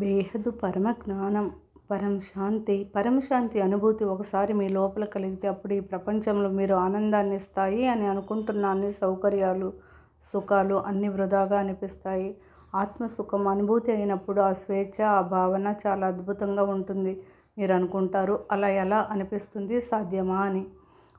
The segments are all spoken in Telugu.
బేహదు పరమ జ్ఞానం పరం శాంతి. పరం శాంతి అనుభూతి ఒకసారి మీ లోపల కలిగితే అప్పుడు ఈ ప్రపంచంలో మీరు ఆనందాన్ని ఇస్తాయి అని అనుకుంటున్న అన్ని సౌకర్యాలు సుఖాలు అన్ని వృధాగా అనిపిస్తాయి. ఆత్మసుఖం అనుభూతి అయినప్పుడు ఆ స్వేచ్ఛ ఆ భావన చాలా అద్భుతంగా ఉంటుంది. మీరు అనుకుంటారు అలా ఎలా అనిపిస్తుంది సాధ్యమా అని.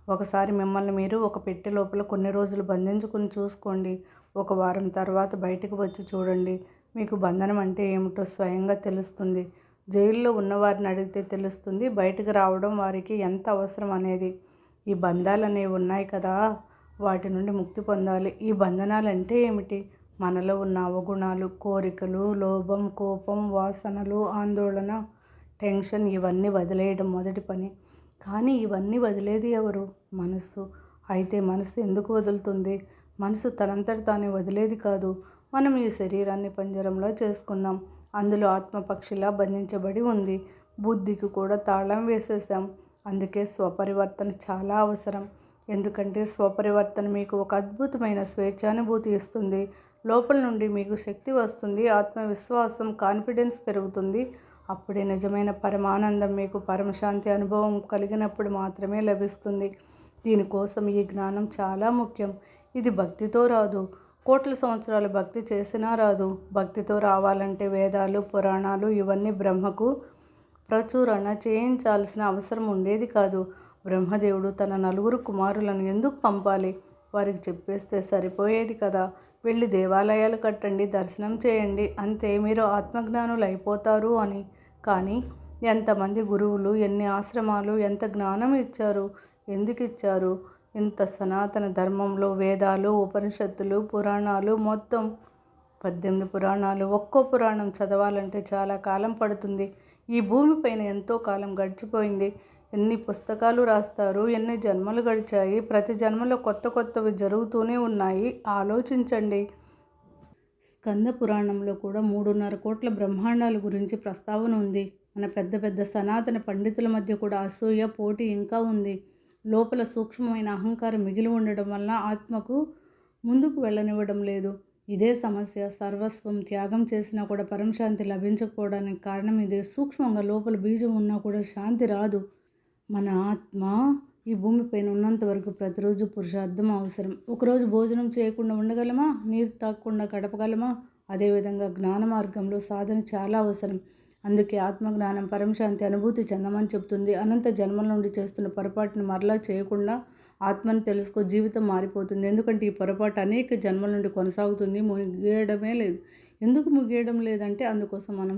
ఒకసారి మిమ్మల్ని మీరు ఒక పెట్టె లోపల కొన్ని రోజులు బంధించుకుని చూసుకోండి. ఒక వారం తర్వాత బయటకు వచ్చి చూడండి. మీకు బంధనం అంటే ఏమిటో స్వయంగా తెలుస్తుంది. జైల్లో ఉన్నవారిని అడిగితే తెలుస్తుంది. బయటకు రావడం వారికి ఎంత అవసరం అనేది. ఈ బంధాలు అనేవి ఉన్నాయి కదా. వాటి నుండి ముక్తి పొందాలి. ఈ బంధనాలు అంటే ఏమిటి? మనలో ఉన్న అవగుణాలు కోరికలు లోభం కోపం వాసనలు ఆందోళన టెన్షన్ ఇవన్నీ వదిలేయడం మొదటి పని. కానీ ఇవన్నీ వదిలేది ఎవరు? మనసు అయితే మనసు ఎందుకు వదులుతుంది? మనసు తనంతట తానే వదిలేది కాదు. మనం ఈ శరీరాన్ని పంజరంలో చేసుకున్నాం. అందులో ఆత్మపక్షిలా బంధించబడి ఉంది. బుద్ధికి కూడా తాళం వేసేసాం అందుకే స్వపరివర్తన చాలా అవసరం. ఎందుకంటే స్వపరివర్తన మీకు ఒక అద్భుతమైన స్వేచ్ఛానుభూతి ఇస్తుంది. లోపల నుండి మీకు శక్తి వస్తుంది ఆత్మవిశ్వాసం కాన్ఫిడెన్స్ పెరుగుతుంది. అప్పుడే నిజమైన పరమానందం మీకు పరమశాంతి అనుభవం కలిగినప్పుడు మాత్రమే లభిస్తుంది. దీనికోసం ఈ జ్ఞానం చాలా ముఖ్యం. ఇది భక్తితో రాదు. కోట్ల సంవత్సరాలు భక్తి చేసినా రాదు. భక్తితో రావాలంటే వేదాలు పురాణాలు ఇవన్నీ బ్రహ్మకు ప్రచురణ చేయించాల్సిన అవసరం ఉండేది కాదు. బ్రహ్మదేవుడు తన నలుగురు కుమారులను ఎందుకు పంపాలి? వారికి చెప్పేస్తే సరిపోయేది కదా. వెళ్ళి దేవాలయాలు కట్టండి దర్శనం చేయండి. అంతే మీరు ఆత్మజ్ఞానులు అయిపోతారు అని. కానీ ఎంతమంది గురువులు ఎన్ని ఆశ్రమాలు ఎంత జ్ఞానం ఇచ్చారు? ఎందుకు ఇచ్చారు? ఇంత సనాతన ధర్మంలో వేదాలు ఉపనిషత్తులు పురాణాలు మొత్తం పద్దెనిమిది పురాణాలు ఒక్కో పురాణం చదవాలంటే చాలా కాలం పడుతుంది. ఈ భూమిపైన ఎంతో కాలం గడిచిపోయింది. ఎన్ని పుస్తకాలు రాస్తారు ఎన్ని జన్మలు గడిచాయి ప్రతి జన్మలో కొత్త కొత్తవి జరుగుతూనే ఉన్నాయి. ఆలోచించండి. స్కంద పురాణంలో కూడా మూడున్నర కోట్ల బ్రహ్మాండాల గురించి ప్రస్తావన ఉంది. మన పెద్ద పెద్ద సనాతన పండితుల మధ్య కూడా అసూయ పోటీ ఇంకా ఉంది. లోపల సూక్ష్మమైన అహంకారం మిగిలి ఉండడం వలన ఆత్మకు ముందుకు వెళ్ళనివ్వడం లేదు. ఇదే సమస్య. సర్వస్వం త్యాగం చేసినా కూడా పరమశాంతి లభించకపోవడానికి కారణం ఇదే. సూక్ష్మంగా లోపల బీజం ఉన్నా కూడా శాంతి రాదు. మన ఆత్మ ఈ భూమిపైన ఉన్నంత వరకు ప్రతిరోజు పురుషార్థం అవసరం. ఒకరోజు భోజనం చేయకుండా ఉండగలమా? నీరు తాగకుండా గడపగలమా? అదేవిధంగా జ్ఞాన మార్గంలో సాధన చాలా అవసరం. అందుకే ఆత్మజ్ఞానం పరమశాంతి అనుభూతి చెందమని చెప్తుంది అనంత జన్మల నుండి చేస్తున్న పొరపాటును మరలా చేయకుండా ఆత్మను తెలుసుకో జీవితం మారిపోతుంది. ఎందుకంటే ఈ పొరపాటు అనేక జన్మల నుండి కొనసాగుతుంది. ముగియడమే లేదు. ఎందుకు ముగియడం లేదంటే అందుకోసం మనం